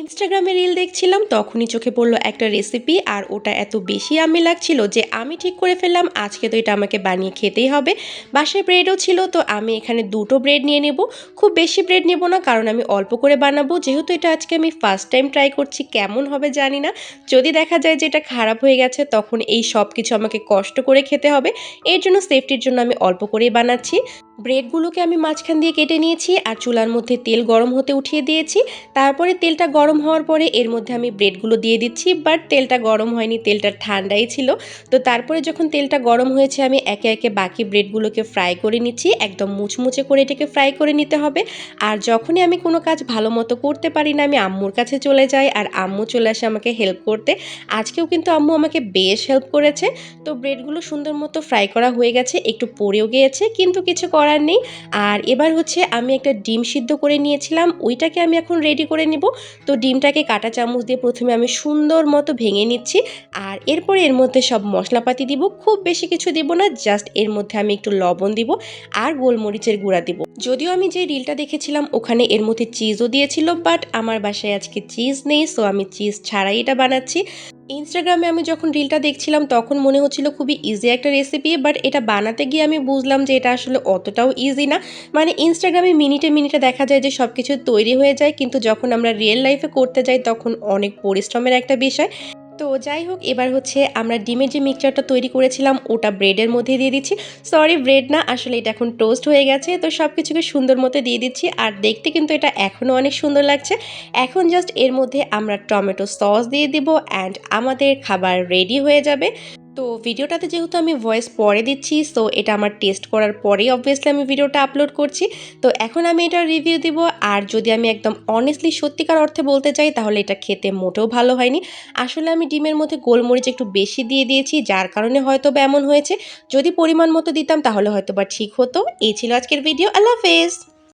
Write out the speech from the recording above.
ইনস্টাগ্রামে রিল দেখছিলাম, তখনই চোখে পড়ল একটা রেসিপি আর ওটা এত বেশি আমি লাগছিল যে আমি ঠিক করে ফেললাম, আজকে তো এটা আমাকে বানিয়ে খেতেই হবে। বাসায় ব্রেডও ছিল, তো আমি এখানে দুটো ব্রেড নিয়ে নেব। খুব বেশি ব্রেড নেব না, কারণ আমি অল্প করে বানাবো। যেহেতু এটা আজকে আমি ফার্স্ট টাইম ট্রাই করছি, কেমন হবে জানি না। যদি দেখা যায় যে এটা খারাপ হয়ে গেছে, তখন এই সব কিছু আমাকে কষ্ট করে খেতে হবে। এর জন্য সেফটির জন্য আমি অল্প করেই বানাচ্ছি। ব্রেডগুলোকে আমি মাঝখান দিয়ে কেটে নিয়েছি আর চুলার মধ্যে তেল গরম হতে উঠিয়ে দিয়েছি। তারপরে তেলটা গরম হওয়ার পরে এর মধ্যে আমি ব্রেডগুলো দিয়ে দিচ্ছি বাট তেলটা গরম হয়নি, তেলটা ঠান্ডাই ছিল। তো তারপরে যখন তেলটা গরম হয়েছে, আমি একে একে বাকি ব্রেডগুলোকে ফ্রাই করে নিচ্ছি, একদম মুচমুচে করে এটাকে ফ্রাই করে নিতে হবে। আর যখনই আমি কোনো কাজ ভালো মতো করতে পারি না, আমি আম্মুর কাছে চলে যাই আর আম্মু চলে আসে আমাকে হেল্প করতে। আজকেও কিন্তু আম্মু আমাকে বেশ হেল্প করেছে। তো ব্রেডগুলো সুন্দর মতো ফ্রাই করা হয়ে গেছে, একটু পড়েও গিয়েছে, কিন্তু কিছু করার নেই। আর এবার হচ্ছে আমি একটা ডিম সিদ্ধ করে নিয়েছিলাম, ওইটাকে আমি এখন রেডি করে নিব। তো ডিমটাকে কাটা চামচ দিয়ে প্রথমে আমি সুন্দর মতো ভেঙে নিচ্ছি। আর এরপরে এর মধ্যে সব মশলাপাতি দিব, খুব বেশি কিছু দিব না জাস্ট এর মধ্যে আমি একটু লবণ দিব আর গোলমরিচের গুঁড়া দিব। যদিও আমি যে রিলটা দেখেছিলাম, ওখানে এর মধ্যে চিজও দিয়েছিল বাট আমার বাসায় আজকে চিজ নেই সো আমি চিজ ছাড়াই এটা বানাচ্ছি। ইনস্টাগ্রামে আমি যখন রিলটা দেখছিলাম, তখন মনে হচ্ছিল খুবই ইজি একটা রেসিপি বাট এটা বানাতে গিয়ে আমি বুঝলাম যে এটা আসলে অতটাও ইজি না। মানে ইনস্টাগ্রামে মিনিটে মিনিটে দেখা যায় যে সব কিছু তৈরি হয়ে যায়, কিন্তু যখন আমরা রিয়েল লাইফে করতে যাই, তখন অনেক পরিশ্রমের একটা বিষয়। তো যাই হোক, এবার হচ্ছে আমরা ডিমের যে মিক্সচারটা তৈরি করেছিলাম, ওটা ব্রেডের মধ্যে দিয়ে দিচ্ছি। সরি ব্রেড না, আসলে এটা এখন টোস্ট হয়ে গেছে, তো সব কিছুকে সুন্দর মতো দিয়ে দিচ্ছি। আর দেখতে কিন্তু এটা এখনও অনেক সুন্দর লাগছে। এখন জাস্ট এর মধ্যে আমরা টমেটো সস দিয়ে দিব অ্যান্ড আমাদের খাবার রেডি হয়ে যাবে। তো ভিডিওটাতে যেহেতু আমি ভয়েস পরে দিচ্ছি সো এটা আমার টেস্ট করার পরেই অবভিয়াসলি আমি ভিডিওটা আপলোড করছি। তো এখন আমি এটা রিভিউ দিব, আর যদি আমি একদম অনেস্টলি সত্যিকার অর্থে বলতে চাই, তাহলে এটা খেতে মোটেও ভালো হয়নি। আসলে আমি ডিমের মধ্যে গোলমরিচ একটু বেশি দিয়ে দিয়েছি, যার কারণে হয়তো এমন হয়েছে। যদি পরিমাণ মতো দিতাম, তাহলে হয়তো বা ঠিক হতো। এই ছিল আজকের ভিডিও আল্লাহ হাফেজ!